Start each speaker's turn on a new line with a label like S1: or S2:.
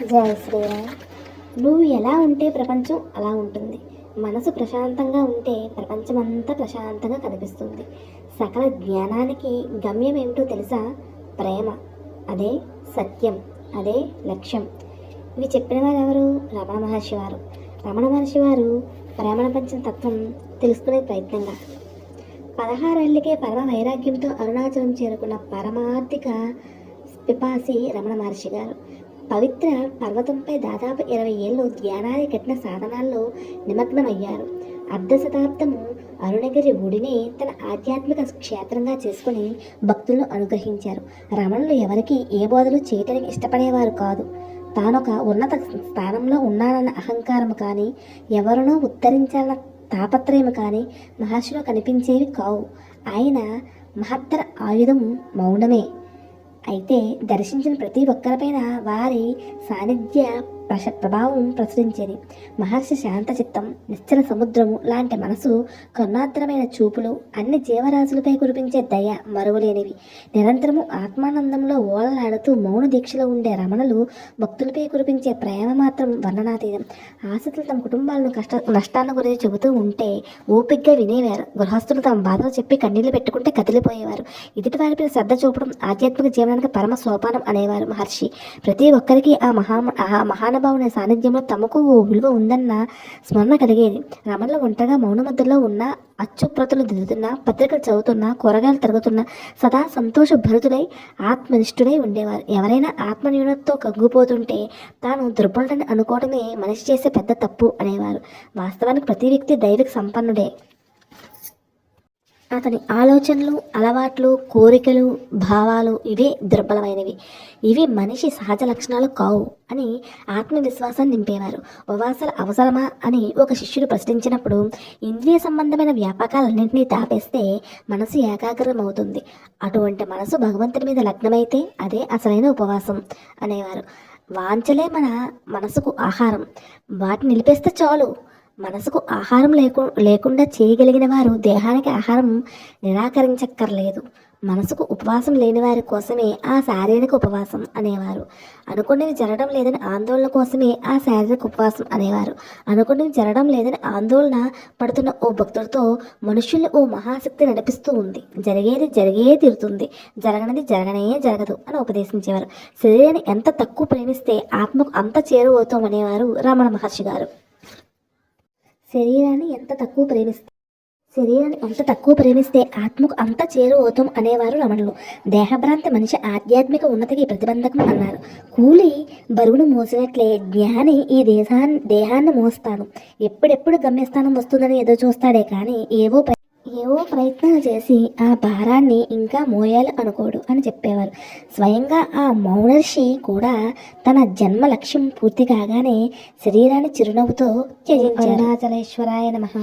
S1: జయ శ్రీరామ్. నువ్వు ఎలా ఉంటే ప్రపంచం అలా ఉంటుంది. మనసు ప్రశాంతంగా ఉంటే ప్రపంచమంతా ప్రశాంతంగా కనిపిస్తుంది. సకల జ్ఞానానికి గమ్యం ఏమిటో తెలుసా? ప్రేమ. అదే సత్యం. అదే లక్ష్యం. ఇవి చెప్పిన వారు ఎవరు రమణ మహర్షి వారు. రమణ మహర్షి వారు ప్రేమణ పంచిన తత్వం తెలుసుకునే ప్రయత్నంగా. పదహారేళ్ళకే పరమ వైరాగ్యంతో అరుణాచలం చేరుకున్న పరమార్థిక పిపాసి రమణ మహర్షి గారు. పవిత్ర పర్వతంపై దాదాపు ఇరవై ఏళ్ళు ధ్యానాది కఠిన సాధనాల్లో నిమగ్నమయ్యారు. అర్ధ శతాబ్దము అరుణగిరి గుడిని తన ఆధ్యాత్మిక క్షేత్రంగా చేసుకుని భక్తులను అనుగ్రహించారు. రమణులు ఎవరికి ఏ బోధలు చేయటానికి ఇష్టపడేవారు కాదు. తానొక ఉన్నత స్థానంలో ఉన్నానన్న అహంకారం కానీ ఎవరినో ఉత్తరించాలన్న తాపత్రయం కానీ మహర్షిలో కనిపించేవి కావు. ఆయన మహత్తర ఆయుధం మౌనమే. అయితే దర్శించిన ప్రతి ఒక్కరిపైన వారి సాన్నిధ్య ప్రశ ప్రభావం ప్రసరించేది. మహర్షి శాంత చిత్తం నిశ్చల సముద్రము లాంటి మనసు కరుణాద్రమైన చూపులు అన్ని జీవరాశులపై కురిపించే దయ మరువలేనివి. నిరంతరము ఆత్మానందంలో ఓలలాడుతూ మౌన దీక్షలో ఉండే రమణులు భక్తులపై కురిపించే ప్రేమ మాత్రం వర్ణనాతీతం. ఆశతులు తమ కుటుంబాలను కష్ట నష్టాల గురించి చెబుతూ ఉంటే ఓపిగ్గా వినేవారు. గృహస్థులు తమ బాధలు చెప్పి కన్నీళ్ళు పెట్టుకుంటే కదిలిపోయేవారు. ఎదుటి వారిపై శ్రద్ధ చూపడం ఆధ్యాత్మిక జీవనానికి పరమ సోపానం అనేవారు మహర్షి. ప్రతి ఒక్కరికి ఆ మహా ఆ మహాన మహానుభావుని సాన్నిధ్యంలో తమకు ఓ విలువ ఉందన్న స్మరణ కలిగేది. రమణులు ఒంటరిగా మౌనమధ్యలో ఉన్న అచ్చుప్రతులు దిద్దుతున్న పత్రికలు చదువుతున్న కూరగాయలు తరుగుతున్న సదా సంతోష భరితుడై ఆత్మనిష్ఠుడై ఉండేవారు. ఎవరైనా ఆత్మన్యూనతతో కంగుపోతుంటే తాను దుర్బలుడని అనుకోవడమే మనిషి చేసే పెద్ద తప్పు అనేవారు. వాస్తవానికి ప్రతి వ్యక్తి దైవిక సంపన్నుడే. అతని ఆలోచనలు అలవాట్లు కోరికలు భావాలు ఇవే దుర్బలమైనవి. ఇవి మనిషి సహజ లక్షణాలు కావు అని ఆత్మవిశ్వాసాన్ని నింపేవారు. ఉపవాసాలు అవసరమా అని ఒక శిష్యుడు ప్రశ్నించినప్పుడు ఇంద్రియ సంబంధమైన వ్యాపకాలన్నింటినీ తాపేస్తే మనసు ఏకాగ్రం అవుతుంది అటువంటి మనసు భగవంతుని మీద లగ్నమైతే అదే అసలైన ఉపవాసం అనేవారు. వాంచలే మన మనసుకు ఆహారం. వాటిని నిలిపేస్తే చాలు. మనసుకు ఆహారం లేకు లేకుండా చేయగలిగిన వారు దేహానికి ఆహారం నిరాకరించక్కర్లేదు. మనసుకు ఉపవాసం లేని వారి కోసమే ఆ శారీరక ఉపవాసం అనేవారు. అనుకున్నవి జరగడం లేదని ఆందోళన కోసమే ఆ శారీరక ఉపవాసం అనేవారు. అనుకున్నవి జరగడం లేదని ఆందోళన పడుతున్న ఓ భక్తుడితో మనుషుల్ని ఓ మహాశక్తి నడిపిస్తూ ఉంది. జరిగేది జరిగే తీరుతుంది. జరగనిది జరగనే జరగదు అని ఉపదేశించేవారు. శరీరాన్ని ఎంత తక్కువ ప్రేమిస్తే ఆత్మకు అంత చేరువవుతామనేవారు రమణ మహర్షి గారు. శరీరాన్ని ఎంత తక్కువ ప్రేమిస్తే శరీరాన్ని ఎంత తక్కువ ప్రేమిస్తే ఆత్మకు అంత చేరువవుతాం అనేవారు రమణులు. దేహభ్రాంతి మనిషి ఆధ్యాత్మిక ఉన్నతికి ప్రతిబంధకం అన్నారు. కూలి బరువును మోసినట్లే జ్ఞాని ఈ దేశాన్ని దేహాన్ని మోస్తాడు. ఎప్పుడెప్పుడు గమ్యస్థానం వస్తుందని ఎదురు చూస్తాడే కానీ ఏవో ఏవో ప్రయత్నాలు చేసి ఆ భారాన్ని ఇంకా మోయాలి అనుకోడు అని చెప్పేవారు. స్వయంగా ఆ మౌనర్షి కూడా తన జన్మ లక్ష్యం పూర్తి కాగానే శరీరాన్ని చిరునవ్వుతో అరుణాచలేశ్వరాయ నమః.